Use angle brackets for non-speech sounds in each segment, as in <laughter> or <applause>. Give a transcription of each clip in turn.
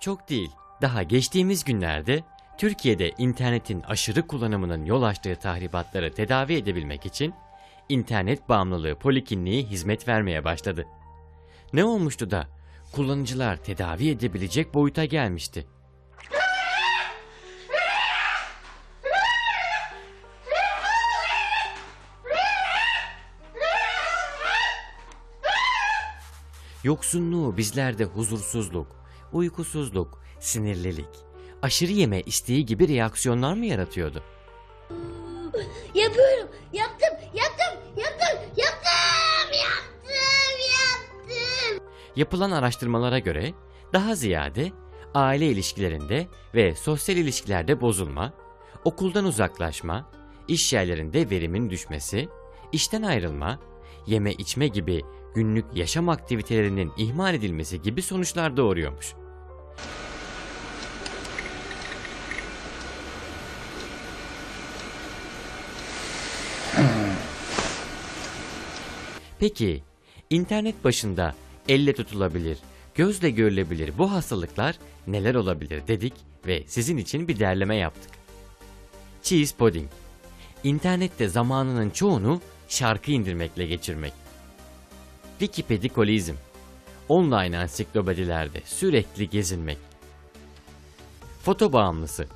Çok değil. Daha geçtiğimiz günlerde Türkiye'de internetin aşırı kullanımının yol açtığı tahribatları tedavi edebilmek için internet bağımlılığı polikliniği hizmet vermeye başladı. Ne olmuştu da kullanıcılar tedavi edebilecek boyuta gelmişti. Yoksunluğu bizlerde huzursuzluk, uykusuzluk, sinirlilik, aşırı yeme isteği gibi reaksiyonlar mı yaratıyordu? Yapıyorum. Yaptım. Yaptım. Yaptım. Yaptım. Yaptım. Yaptım. Yapılan araştırmalara göre daha ziyade aile ilişkilerinde ve sosyal ilişkilerde bozulma, okuldan uzaklaşma, iş yerlerinde verimin düşmesi, işten ayrılma, yeme içme gibi günlük yaşam aktivitelerinin ihmal edilmesi gibi sonuçlar doğuruyormuş. Peki, internet başında elle tutulabilir, gözle görülebilir bu hastalıklar neler olabilir dedik ve sizin için bir derleme yaptık. Cheese pudding. İnternette zamanının çoğunu şarkı indirmekle geçirmek. Wikipedikolizm. Online ansiklopedilerde sürekli gezinmek. Foto bağımlısı.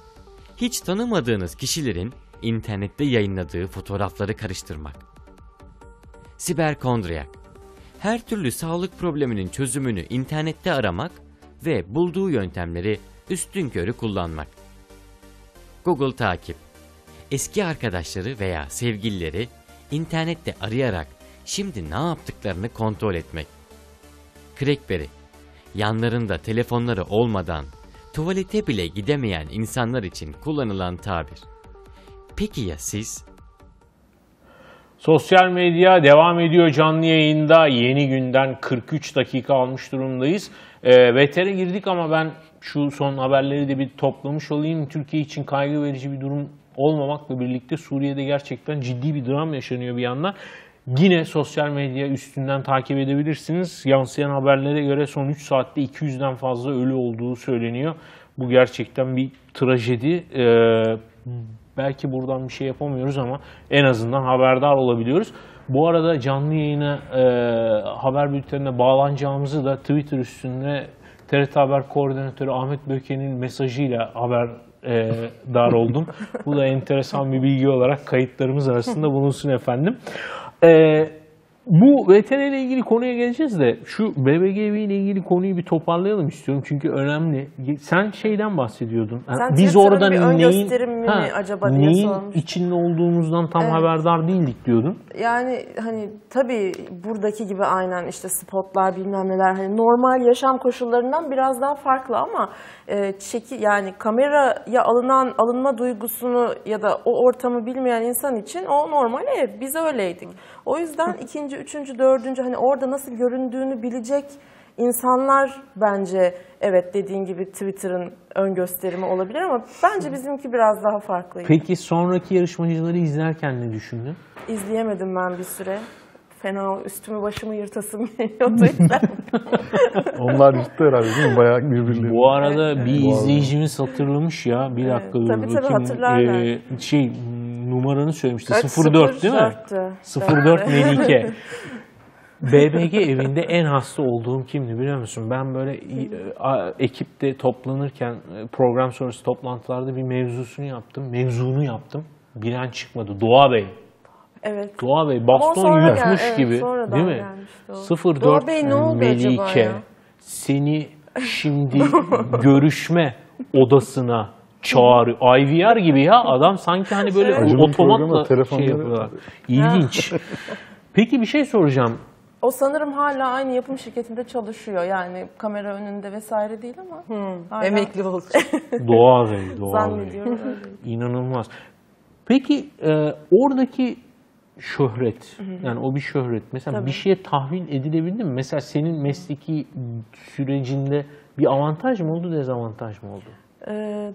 Hiç tanımadığınız kişilerin internette yayınladığı fotoğrafları karıştırmak. Siberkondriyak. Her türlü sağlık probleminin çözümünü internette aramak ve bulduğu yöntemleri üstünkörü kullanmak. Google takip. Eski arkadaşları veya sevgilileri internette arayarak şimdi ne yaptıklarını kontrol etmek. Crackberry. Yanlarında telefonları olmadan tuvalete bile gidemeyen insanlar için kullanılan tabir. Peki ya siz? Sosyal medya devam ediyor canlı yayında. Yeni günden 43 dakika almış durumdayız. E, VTR'e girdik ama ben şu son haberleri de bir toplamış olayım. Türkiye için kaygı verici bir durum olmamakla birlikte Suriye'de gerçekten ciddi bir dram yaşanıyor bir yandan. Yine sosyal medya üstünden takip edebilirsiniz. Yansıyan haberlere göre son 3 saatte 200'den fazla ölü olduğu söyleniyor. Bu gerçekten bir trajedi. Ee, belki buradan bir şey yapamıyoruz ama en azından haberdar olabiliyoruz. Bu arada canlı yayına e, haber bültenine bağlanacağımızı da Twitter üstünde TRT Haber Koordinatörü Ahmet Böke'nin mesajıyla haber e, dar oldum. Bu da enteresan bir bilgi olarak kayıtlarımız arasında bulunsun efendim. E, bu VTR ile ilgili konuya geleceğiz de şu BBGV ile ilgili konuyu bir toparlayalım istiyorum çünkü önemli. Sen şeyden bahsediyordun. Sen Biz orada bir neyin, mi acaba diye neyin içinde olduğumuzdan tam Evet. haberdar değildik diyordun. Yani hani tabii buradaki gibi aynen işte spotlar bilmem neler hani normal yaşam koşullarından biraz daha farklı ama e, çeki yani kameraya alınan alınma duygusunu ya da o ortamı bilmeyen insan için o normal ev. Biz öyleydik. O yüzden ikinci, üçüncü, dördüncü hani orada nasıl göründüğünü bilecek insanlar bence evet dediğin gibi Twitter'ın ön gösterimi olabilir ama bence bizimki biraz daha farklıydı. Peki sonraki yarışmacıları izlerken ne düşündün? İzleyemedim ben bir süre. Fena üstümü başımı yırtasım geliyordu. <laughs> Onlar gitti herhalde değil mi? Bayağı birbirleri. Bu arada bir izleyicimiz hatırlamış ya. Bir Evet, dakika dur tabii, tabii, hatırlarlar. Ee, şey numaranı söylemişti. Kaç? 04 değil mi? 04'tü. 04 Melike. BBG evinde en hasta olduğum kimdi biliyor musun? Ben böyle e, ekipte toplanırken e, program sonrası toplantılarda bir mevzusunu yaptım. Mevzunu yaptım. Bilen çıkmadı. Doğa Bey. Evet. Doğa Bey baston gel- yutmuş evet, gibi değil mi? o. 04 Doğa Bey ne oldu Melike seni <laughs> şimdi görüşme odasına çağırıyor. IVR gibi ya adam sanki hani böyle Acun'un otomatla programı, şey telefonları- yapıyorlar. İlginç. Peki bir şey soracağım. O sanırım hala aynı yapım şirketinde çalışıyor. Yani kamera önünde vesaire değil ama. hala- Emekli oldu. <laughs> Doğa Bey, Doğa Bey. Zannediyorum öyle. İnanılmaz. Peki e, oradaki şöhret, yani o bir şöhret. Mesela Tabii. bir şeye tahvil edilebildi mi? Mesela senin mesleki sürecinde bir avantaj mı oldu, dezavantaj mı oldu? Ee,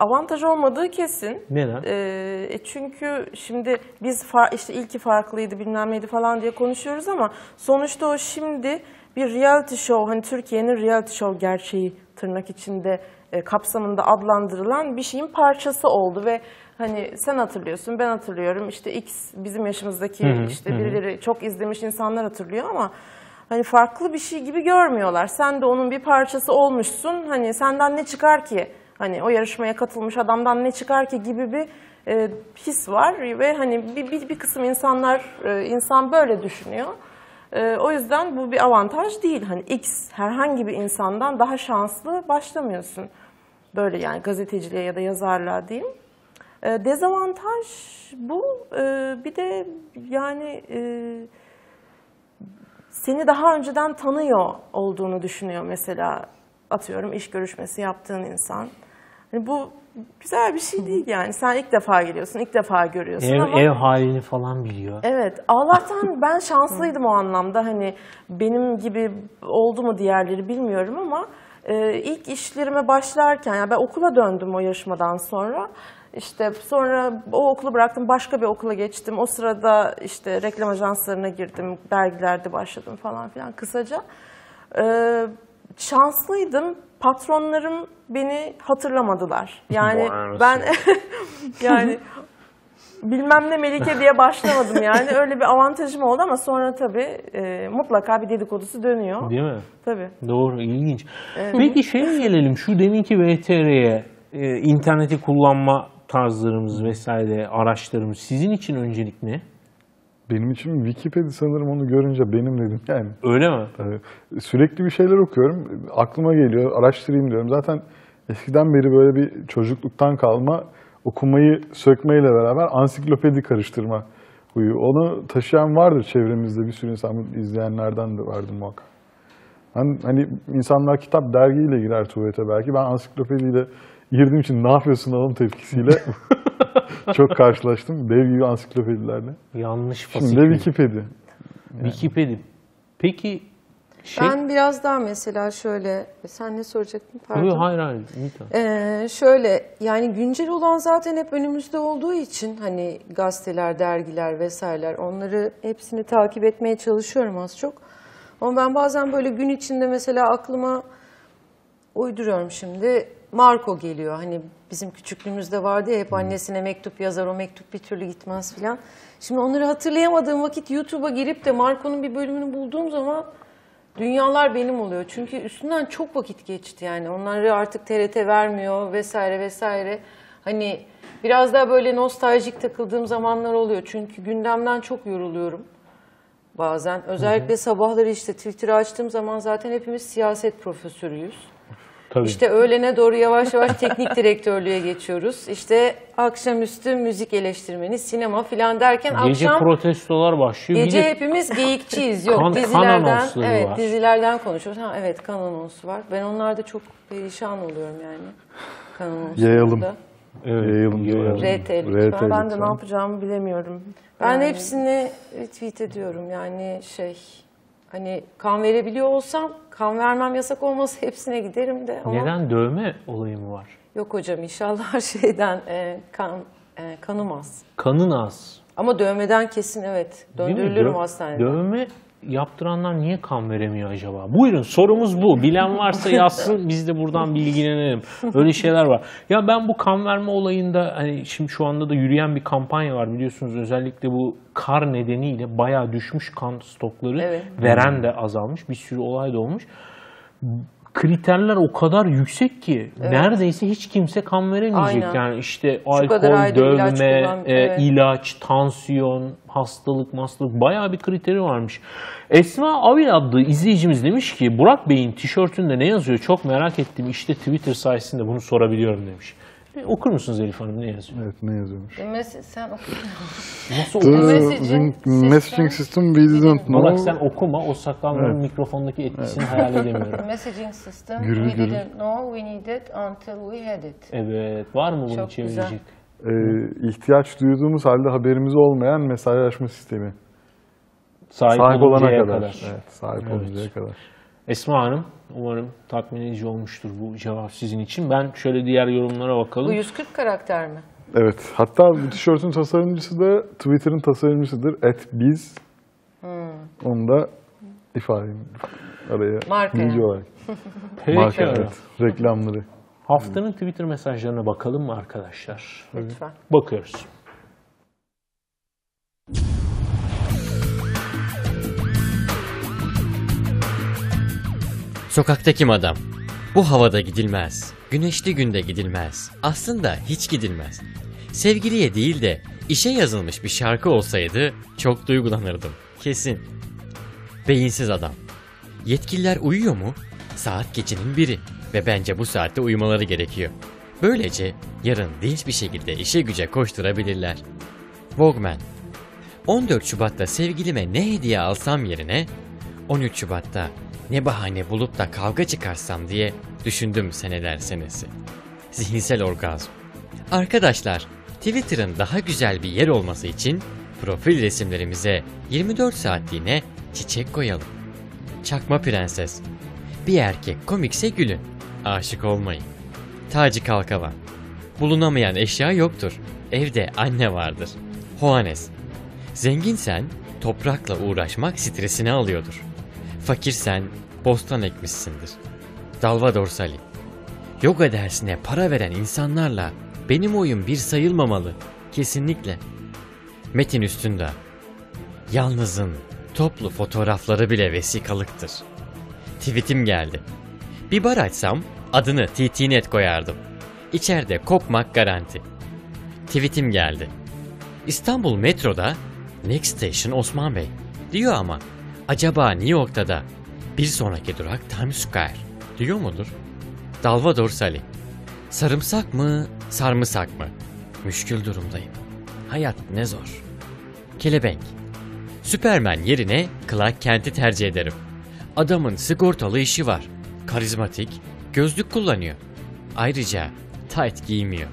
avantaj olmadığı kesin. Neden? Ee, e çünkü şimdi biz işte ilki farklıydı bilmem neydi falan diye konuşuyoruz ama sonuçta o şimdi bir reality show hani Türkiye'nin reality show gerçeği tırnak içinde e, kapsamında adlandırılan bir şeyin parçası oldu ve hani sen hatırlıyorsun ben hatırlıyorum işte X bizim yaşımızdaki işte birileri çok izlemiş insanlar hatırlıyor ama hani farklı bir şey gibi görmüyorlar. Sen de onun bir parçası olmuşsun. Hani senden ne çıkar ki? Hani o yarışmaya katılmış adamdan ne çıkar ki gibi bir e, his var ve hani bir, bir, bir kısım insanlar e, insan böyle düşünüyor. E, o yüzden bu bir avantaj değil. Hani X herhangi bir insandan daha şanslı başlamıyorsun. Böyle yani gazeteciliğe ya da yazarlığa diyeyim. E, dezavantaj bu. E, bir de yani e, seni daha önceden tanıyor olduğunu düşünüyor mesela atıyorum iş görüşmesi yaptığın insan. Hani bu güzel bir şey değil yani. Sen ilk defa geliyorsun, ilk defa görüyorsun Ev, ama ev halini falan biliyor. Evet, Allah'tan ben şanslıydım o anlamda. Hani benim gibi oldu mu diğerleri bilmiyorum ama e, ilk işlerime başlarken, yani ben okula döndüm o yarışmadan sonra. İşte sonra o okulu bıraktım, başka bir okula geçtim. O sırada işte reklam ajanslarına girdim, dergilerde başladım falan filan kısaca. E, şanslıydım. Patronlarım beni hatırlamadılar. Yani ben <laughs> yani bilmem ne Melike diye başlamadım yani. Öyle bir avantajım oldu ama sonra tabii e, mutlaka bir dedikodusu dönüyor. Değil mi? Tabii. Doğru, ilginç. Peki şeye gelelim, şu deminki VTR'ye, e, interneti kullanma tarzlarımız vesaire, araçlarımız sizin için öncelik ne? Benim için Wikipedia sanırım onu görünce benim dedim yani. Öyle mi? Tabii. Sürekli bir şeyler okuyorum. Aklıma geliyor, araştırayım diyorum. Zaten eskiden beri böyle bir çocukluktan kalma okumayı sökmeyle beraber ansiklopedi karıştırma huyu. Onu taşıyan vardır çevremizde bir sürü insan, izleyenlerden de vardı muhakkak. Ben, hani insanlar kitap dergiyle girer tuvalete belki. Ben ansiklopediyle girdiğim için ne yapıyorsun oğlum tepkisiyle <laughs> çok karşılaştım. Dev gibi ansiklopedilerle. Yanlış Şimdi fasikül. de Wikipedia. Wikipedia. Peki şey... Ben biraz daha mesela şöyle, sen ne soracaktın? Pardon. Yok, hayır hayır. Ee, şöyle yani güncel olan zaten hep önümüzde olduğu için hani gazeteler, dergiler vesaireler onları hepsini takip etmeye çalışıyorum az çok. Ama ben bazen böyle gün içinde mesela aklıma uyduruyorum şimdi. Marco geliyor. Hani bizim küçüklüğümüzde vardı ya hep annesine mektup yazar o mektup bir türlü gitmez filan. Şimdi onları hatırlayamadığım vakit YouTube'a girip de Marco'nun bir bölümünü bulduğum zaman dünyalar benim oluyor. Çünkü üstünden çok vakit geçti yani. Onları artık TRT vermiyor vesaire vesaire. Hani biraz daha böyle nostaljik takıldığım zamanlar oluyor. Çünkü gündemden çok yoruluyorum bazen. Özellikle sabahları işte Twitter'ı açtığım zaman zaten hepimiz siyaset profesörüyüz. Tabii. İşte öğlene doğru yavaş yavaş teknik <laughs> direktörlüğe geçiyoruz. İşte akşamüstü müzik eleştirmeni, sinema filan derken Gece akşam protestolar başlıyor. Bir gece de hepimiz <laughs> geyikçiyiz. Yok Kan- kan dizilerden anonsları evet var. dizilerden konuşuyoruz. Ha evet kan anonsu var. Ben onlarda çok perişan oluyorum yani. Kan anonslarında. Yayalım. evet, Yayalım. yayalım. RT lütfen. RT Ben de lütfen. ne yapacağımı bilemiyorum. Ben Yani hepsini retweet ediyorum yani şey hani kan verebiliyor olsam kan vermem yasak olmasa hepsine giderim de ama Neden dövme olayı mı var? yok hocam inşallah şeyden e, kan e, kanım az. Kanın az. Ama dövmeden kesin evet döndürülürüm Dö- hastanede. Dövme yaptıranlar niye kan veremiyor acaba? Buyurun sorumuz bu. Bilen varsa yazsın biz de buradan bilgilenelim. Öyle şeyler var. Ya ben bu kan verme olayında hani şimdi şu anda da yürüyen bir kampanya var biliyorsunuz. Özellikle bu kar nedeniyle bayağı düşmüş kan stokları. Evet. Veren de azalmış. Bir sürü olay da olmuş. Kriterler o kadar yüksek ki neredeyse hiç kimse kan veremeyecek. Aynen. Yani işte kadar alkol, ayda ilaç dövme, kullan- e, evet. ilaç, tansiyon, hastalık, hastalık bayağı bir kriteri varmış. Esma Avil adlı izleyicimiz demiş ki Burak Bey'in tişörtünde ne yazıyor çok merak ettim. İşte Twitter sayesinde bunu sorabiliyorum demiş. Bir okur musunuz Elif Hanım ne yazıyor? Evet ne yazıyormuş? Mes- sen oku. Nasıl The okuyor? Messaging messaging system we didn't Burak know. sen okuma o sakalların mikrofondaki etkisini hayal edemiyorum. <laughs> Messaging system Gürül we gürül. didn't know we needed until we had it. Evet var mı bunu Çok çevirecek? Ee, ihtiyaç duyduğumuz halde haberimiz olmayan mesajlaşma sistemi. Sahip, Sahip olana oluncaya kadar. kadar. Evet, sahip Evet. oluncaya kadar. Esma Hanım umarım tatmin edici olmuştur bu cevap sizin için. Ben şöyle diğer yorumlara bakalım. Bu 140 karakter mi? Evet. Hatta bu tişörtün tasarımcısı da Twitter'ın tasarımcısıdır. At biz. Hmm. Onu da ifade araya Marka bilgi olarak. <laughs> Peki. Marka evet. Reklamları. Haftanın Twitter mesajlarına bakalım mı arkadaşlar? Lütfen. Bakıyoruz. Sokaktaki adam. Bu havada gidilmez. Güneşli günde gidilmez. Aslında hiç gidilmez. Sevgiliye değil de işe yazılmış bir şarkı olsaydı çok duygulanırdım. Kesin. Beyinsiz adam. Yetkililer uyuyor mu? Saat gecenin biri ve bence bu saatte uyumaları gerekiyor. Böylece yarın dinç bir şekilde işe güce koşturabilirler. Walkman 14 Şubat'ta sevgilime ne hediye alsam yerine 13 Şubat'ta ne bahane bulup da kavga çıkarsam diye düşündüm seneler senesi. Zihinsel orgazm. Arkadaşlar, Twitter'ın daha güzel bir yer olması için profil resimlerimize 24 saatliğine çiçek koyalım. Çakma prenses. Bir erkek komikse gülün. Aşık olmayın. Taci Kalkavan. Bulunamayan eşya yoktur. Evde anne vardır. Juanes. Zenginsen toprakla uğraşmak stresini alıyordur. Fakirsen bostan ekmişsindir. Dalvador Sali. Yoga dersine para veren insanlarla benim oyun bir sayılmamalı. Kesinlikle. Metin Üstünda. Yalnızın toplu fotoğrafları bile vesikalıktır. Tweetim geldi. Bir bar açsam adını TTNet koyardım. İçeride kopmak garanti. Tweetim geldi. İstanbul metroda Next Station Osman Bey diyor ama acaba New York'ta da bir sonraki durak Times Square diyor mudur? Dalvador Sali Sarımsak mı, sarımsak mı? Müşkül durumdayım. Hayat ne zor. Kelebenk Süpermen yerine Clark Kent'i tercih ederim. Adamın sigortalı işi var. Karizmatik, gözlük kullanıyor. Ayrıca tight giymiyor.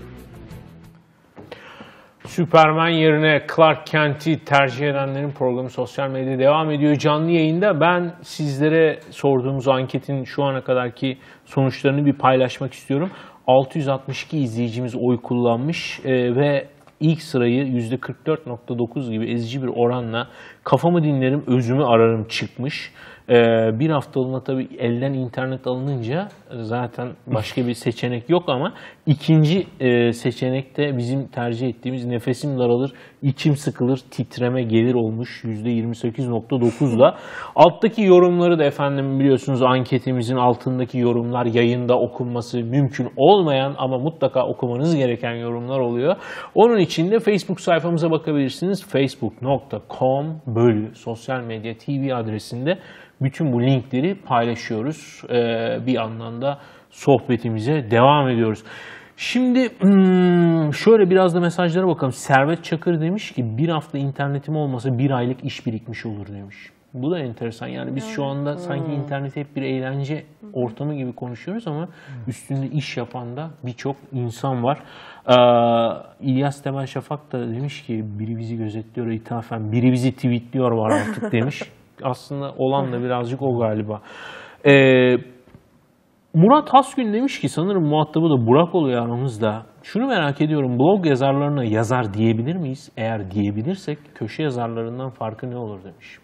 Superman yerine Clark Kent'i tercih edenlerin programı sosyal medyada devam ediyor. Canlı yayında ben sizlere sorduğumuz anketin şu ana kadarki sonuçlarını bir paylaşmak istiyorum. 662 izleyicimiz oy kullanmış e, ve ilk sırayı %44.9 gibi ezici bir oranla kafamı dinlerim, özümü ararım çıkmış. E, bir haftalığına tabii elden internet alınınca zaten başka bir seçenek yok ama ikinci e, seçenekte bizim tercih ettiğimiz nefesim daralır, içim sıkılır, titreme gelir olmuş %28.9'da. Alttaki yorumları da efendim biliyorsunuz anketimizin altındaki yorumlar yayında okunması mümkün olmayan ama mutlaka okumanız gereken yorumlar oluyor. Onun için de Facebook sayfamıza bakabilirsiniz. facebook.com bölü sosyal medya TV adresinde bütün bu linkleri paylaşıyoruz. Ee, bir yandan da sohbetimize devam ediyoruz. Şimdi hmm, şöyle biraz da mesajlara bakalım. Servet Çakır demiş ki bir hafta internetim olmasa bir aylık iş birikmiş olur demiş. Bu da enteresan. Yani biz şu anda sanki internet hep bir eğlence ortamı gibi konuşuyoruz ama üstünde iş yapan da birçok insan var. Ee, İlyas Temel Şafak da demiş ki biri bizi gözetliyor ithafen, biri bizi tweetliyor var artık <laughs> demiş. Aslında olan da birazcık o galiba. Ee, Murat Hasgün demiş ki sanırım muhatabı da Burak oluyor aramızda. Şunu merak ediyorum blog yazarlarına yazar diyebilir miyiz? Eğer diyebilirsek köşe yazarlarından farkı ne olur demiş.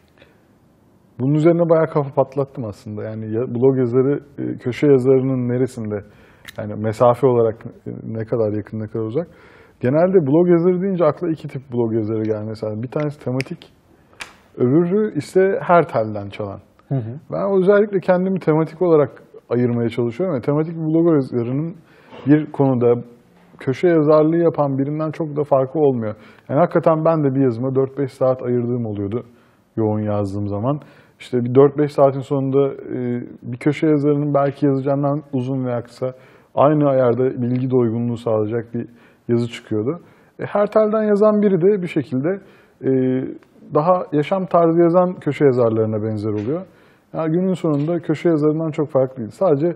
Bunun üzerine bayağı kafa patlattım aslında. Yani ya- blog yazarı, e, köşe yazarının neresinde? Yani mesafe olarak ne kadar yakın, ne kadar uzak? Genelde blog yazarı deyince akla iki tip blog yazarı geldi. Mesela bir tanesi tematik, öbürü ise her telden çalan. Ben özellikle kendimi tematik olarak ayırmaya çalışıyorum. ve tematik bir blog yazarının bir konuda köşe yazarlığı yapan birinden çok da farkı olmuyor. Yani hakikaten ben de bir yazıma 4-5 saat ayırdığım oluyordu yoğun yazdığım zaman. İşte bir 4-5 saatin sonunda e, bir köşe yazarının belki yazacağından uzun veya kısa aynı ayarda bilgi doygunluğu sağlayacak bir yazı çıkıyordu. E, her telden yazan biri de bir şekilde e, daha yaşam tarzı yazan köşe yazarlarına benzer oluyor. Yani günün sonunda köşe yazarından çok farklı değil. Sadece